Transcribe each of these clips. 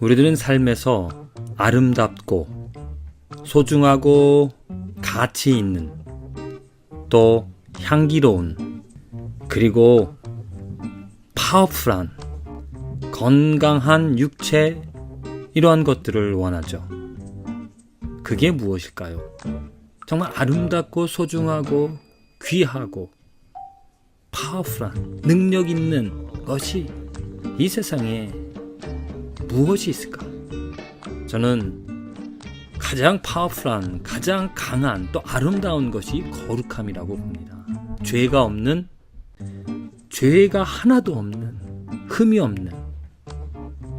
우리들은 삶에서 아름답고 소중하고 가치 있는 또 향기로운 그리고 파워풀한 건강한 육체 이러한 것들을 원하죠. 그게 무엇일까요? 정말 아름답고 소중하고 귀하고 파워풀한 능력 있는 것이 이 세상에 무엇이 있을까? 저는 가장 파워풀한, 가장 강한 또 아름다운 것이 거룩함이라고 봅니다. 죄가 없는, 죄가 하나도 없는, 흠이 없는,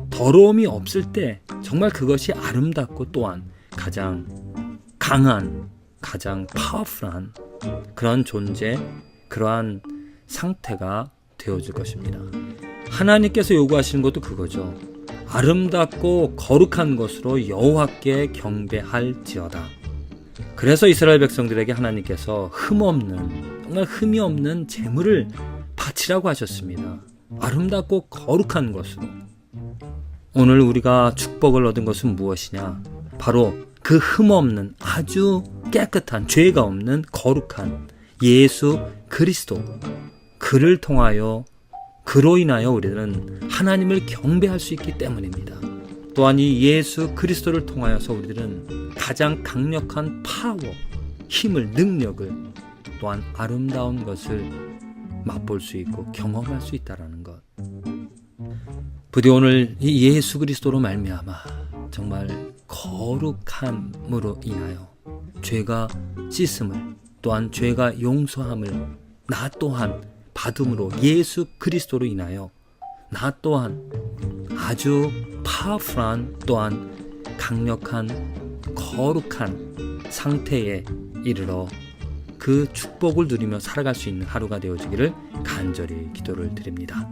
더러움이 없을 때 정말 그것이 아름답고 또한 가장 강한, 가장 파워풀한 그런 존재, 그러한 상태가 되어줄 것입니다. 하나님께서 요구하시는 것도 그거죠. 아름답고 거룩한 것으로 여호와께 경배할지어다. 그래서 이스라엘 백성들에게 하나님께서 흠없는 정말 흠이 없는 제물을 바치라고 하셨습니다. 아름답고 거룩한 것으로. 오늘 우리가 축복을 얻은 것은 무엇이냐? 바로 그 흠없는 아주 깨끗한 죄가 없는 거룩한 예수 그리스도 그를 통하여 그로 인하여 우리는 하나님을 경배할 수 있기 때문입니다. 또한 이 예수 그리스도를 통하여서 우리들은 가장 강력한 파워, 힘을, 능력을 또한 아름다운 것을 맛볼 수 있고 경험할 수 있다라는 것. 부디 오늘 이 예수 그리스도로 말미암아 정말 거룩함으로 인하여 죄가 씻음을 또한 죄가 용서함을 나 또한 받음으로 예수 그리스도로 인하여 나 또한 아주 파워풀한 또한 강력한 거룩한 상태에 이르러 그 축복을 누리며 살아갈 수 있는 하루가 되어지기를 간절히 기도를 드립니다.